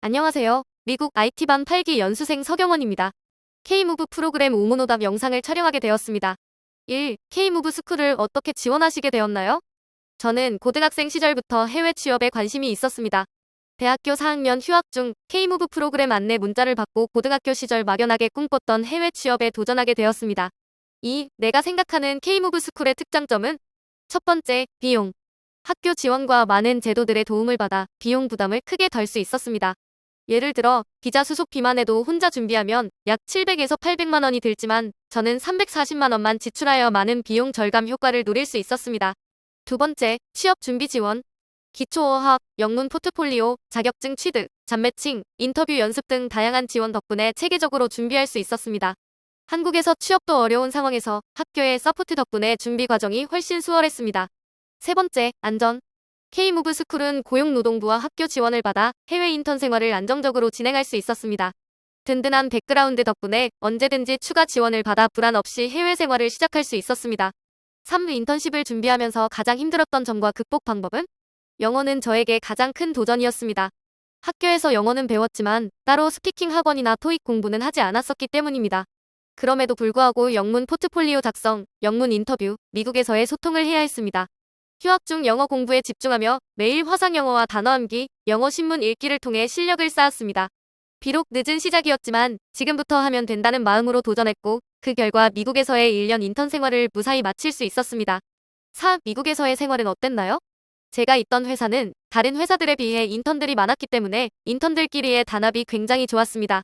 안녕하세요. 미국 IT반 8기 연수생 서경원입니다. K무브 프로그램 우문오답 영상을 촬영하게 되었습니다. 1. K무브 스쿨을 어떻게 지원하시게 되었나요? 저는 고등학생 시절부터 해외 취업에 관심이 있었습니다. 대학교 4학년 휴학 중 K무브 프로그램 안내 문자를 받고 고등학교 시절 막연하게 꿈꿨던 해외 취업에 도전하게 되었습니다. 2. 내가 생각하는 K무브 스쿨의 특장점은 첫 번째, 비용. 학교 지원과 많은 제도들의 도움을 받아 비용 부담을 크게 덜 수 있었습니다. 예를 들어 비자 수속비만 해도 혼자 준비하면 약 700에서 800만 원이 들지만 저는 340만 원만 지출하여 많은 비용 절감 효과를 누릴 수 있었습니다. 두 번째, 취업 준비 지원. 기초어학, 영문 포트폴리오, 자격증 취득, 잡매칭, 인터뷰 연습 등 다양한 지원 덕분에 체계적으로 준비할 수 있었습니다. 한국에서 취업도 어려운 상황에서 학교의 서포트 덕분에 준비 과정이 훨씬 수월했습니다. 세 번째, 안전. K무브 스쿨은 고용노동부와 학교 지원을 받아 해외 인턴 생활을 안정적으로 진행할 수 있었습니다. 든든한 백그라운드 덕분에 언제든지 추가 지원을 받아 불안 없이 해외 생활을 시작할 수 있었습니다. 3. 인턴십을 준비하면서 가장 힘들었던 점과 극복 방법은? 영어는 저에게 가장 큰 도전이었습니다. 학교에서 영어는 배웠지만 따로 스피킹 학원이나 토익 공부는 하지 않았었기 때문입니다. 그럼에도 불구하고 영문 포트폴리오 작성, 영문 인터뷰, 미국에서의 소통을 해야 했습니다. 휴학 중 영어 공부에 집중하며 매일 화상 영어와 단어 암기, 영어 신문 읽기를 통해 실력을 쌓았습니다. 비록 늦은 시작이었지만 지금부터 하면 된다는 마음으로 도전했고 그 결과 미국에서의 1년 인턴 생활을 무사히 마칠 수 있었습니다. 4. 미국에서의 생활은 어땠나요? 제가 있던 회사는 다른 회사들에 비해 인턴들이 많았기 때문에 인턴들끼리의 단합이 굉장히 좋았습니다.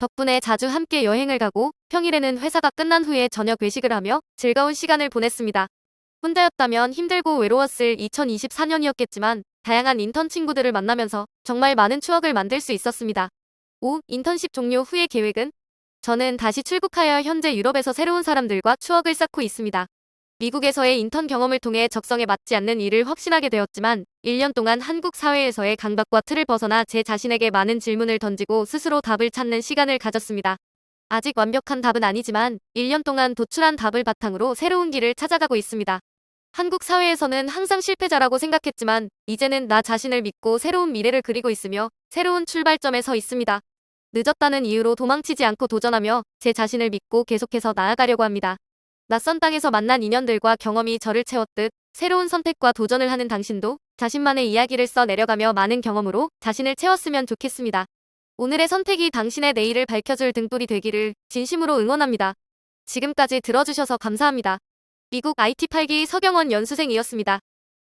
덕분에 자주 함께 여행을 가고 평일에는 회사가 끝난 후에 저녁 외식을 하며 즐거운 시간을 보냈습니다. 혼자였다면 힘들고 외로웠을 2024년이었겠지만 다양한 인턴 친구들을 만나면서 정말 많은 추억을 만들 수 있었습니다. 5. 인턴십 종료 후의 계획은? 저는 다시 출국하여 현재 유럽에서 새로운 사람들과 추억을 쌓고 있습니다. 미국에서의 인턴 경험을 통해 적성에 맞지 않는 일을 확신하게 되었지만 1년 동안 한국 사회에서의 강박과 틀을 벗어나 제 자신에게 많은 질문을 던지고 스스로 답을 찾는 시간을 가졌습니다. 아직 완벽한 답은 아니지만 1년 동안 도출한 답을 바탕으로 새로운 길을 찾아가고 있습니다. 한국 사회에서는 항상 실패자라고 생각했지만 이제는 나 자신을 믿고 새로운 미래를 그리고 있으며 새로운 출발점에 서 있습니다. 늦었다는 이유로 도망치지 않고 도전하며 제 자신을 믿고 계속해서 나아가려고 합니다. 낯선 땅에서 만난 인연들과 경험이 저를 채웠듯 새로운 선택과 도전을 하는 당신도 자신만의 이야기를 써 내려가며 많은 경험으로 자신을 채웠으면 좋겠습니다. 오늘의 선택이 당신의 내일을 밝혀줄 등불이 되기를 진심으로 응원합니다. 지금까지 들어주셔서 감사합니다. 미국 IT 8기 서경원 연수생이었습니다.